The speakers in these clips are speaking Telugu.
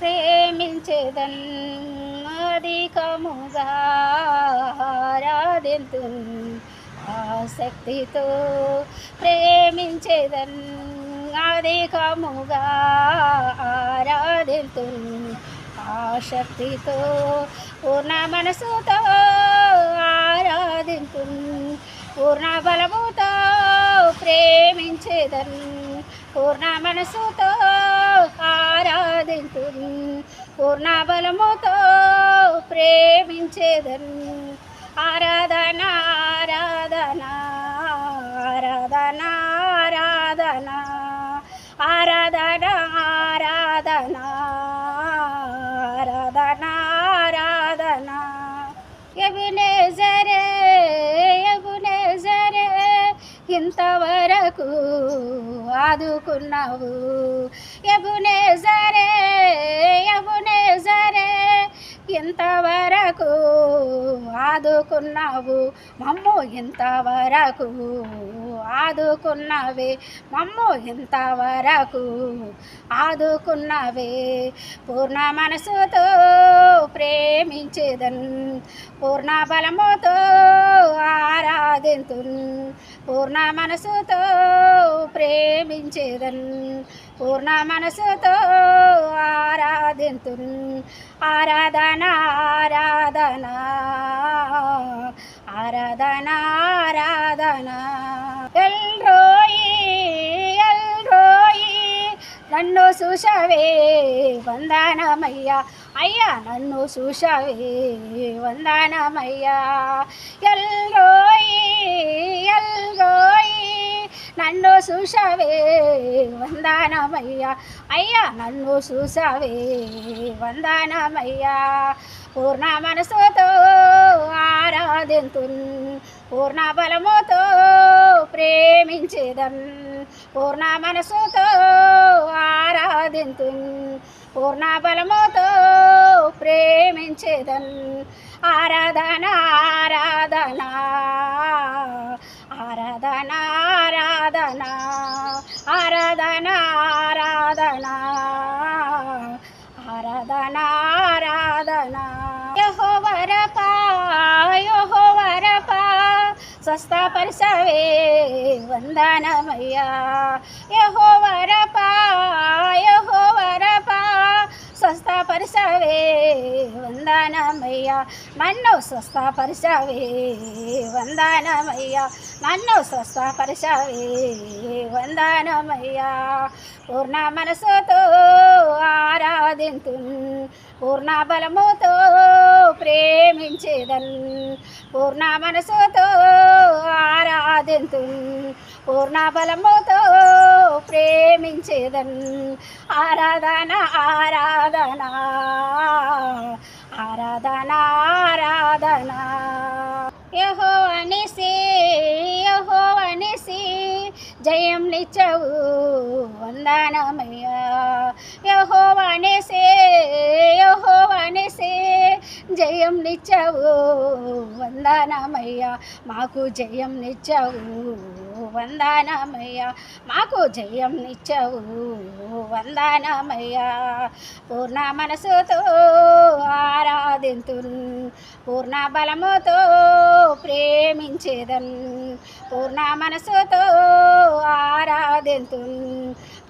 ప్రేమించేదన్ అధికముగా ఆరాధింతు ఆసక్తితో ప్రేమించేదన్ అధికముగా ఆరాధింతు ఆసక్తితో పూర్ణ మనసుతో ఆరాధింతు పూర్ణ బలముతో ప్రేమించేదన్ పూర్ణ మనసుతో ఆరాధింతు పూర్ణబలముతో బలముతో ఆరాధన ఆరాధన ఆరాధన ఆరాధన ఆరాధన ఆరాధన ఆరాధన ఆరాధన. జరే ఎబినేజరే జరే ఇంతవరకు ఆదుకున్నావు. ఎబునేజరే ఆదుకున్నావు. మమ్ము ఇంతవరకు ఆదుకున్నవే? మమ్ము ఇంతవరకు ఆదుకున్నవే? పూర్ణ మనసుతో ప్రేమించేదన్ పూర్ణ బలముతో ఆరాధింతు పూర్ణ మనసుతో ప్రేమించేదన్ పూర్ణ మనసుతో ఆరాధింతు ఆరాధనా ఆరాధన నన్ను చూసవే వందనమయ్యా. అయ్యా నన్ను చూసవే వందనమయ్యా. ఎల్గోయి ఎల్గో నన్ను చూసావే వందానమయ్యా. అయ్యా నన్ను చూసావే వందానమయ్యా. పూర్ణ మనసుతో ఆరాధింతున్ పూర్ణ బలముతో ప్రేమించేదన్. పూర్ణ మనసుతో ఆరాధింతున్ పూర్ణ బలముతో ప్రేమించేదన్. ఆరాధన ఆరాధన ఆరాధన. ஆராதனா ஆராதனா ஆராதனா ஆராதனா ஆராதனா யோ வரப்பா யோ வரப்பா ಸ್ವಸ್ಥ ಪರಿಸವೇ ವಂದನಮಯ್ಯ ಯಹೋ ವರಪ ಯಹೋ ವರಪ ಸ್ವಸ್ಥ స్వస్థపరిసవే వందనమయ్యా. నన్ను స్వస్థపరిసవే వందనమయ్యా. నన్ను స్వస్థపరిసవే వందనమయ్యా. పూర్ణ మనసుతో ఆరాధింతు పూర్ణ బలముతో ప్రేమించేదన్. పూర్ణ మనసుతో ఆరాధింతు పూర్ణ బలముతో ప్రేమించేదన్. ఆరాధన ఆరాధన ఆరాధన ఆరాధన. యహో అనిసి యహో అనిసి జయం నిచ్చవు వందనమయ్యా. యహో అనేసే యహో అనేసే జయం నిచ్చవు వందనమయ్యా. మాకు జయం నిచ్చవు. వందనమయ్యా. మాకు జయం నిచ్చవు వందనమయ్యా. పూర్ణ మనసుతో ఆరాధింతు పూర్ణ బలముతో ప్రేమించేదన్. పూర్ణ మనసుతో ఆరాధింతు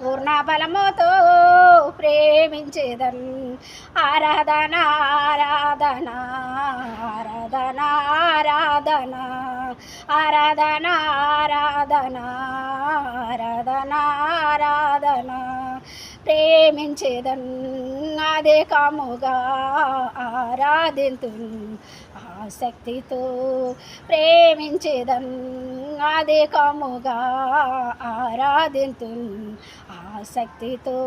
పూర్ణ బలముతో ప్రేమించేదన్. ఆరాధన ఆరాధన ఆరాధన ఆరాధన. ఆరాధన ఆరాధన ఆరాధన ఆరాధన. ప్రేమించేదన్ అదే కాముగా ఆరాధింతు ఆసక్తితో. ప్రేమించేదన్ అదే కాముగా ఆరాధింతు ఆసక్తితో.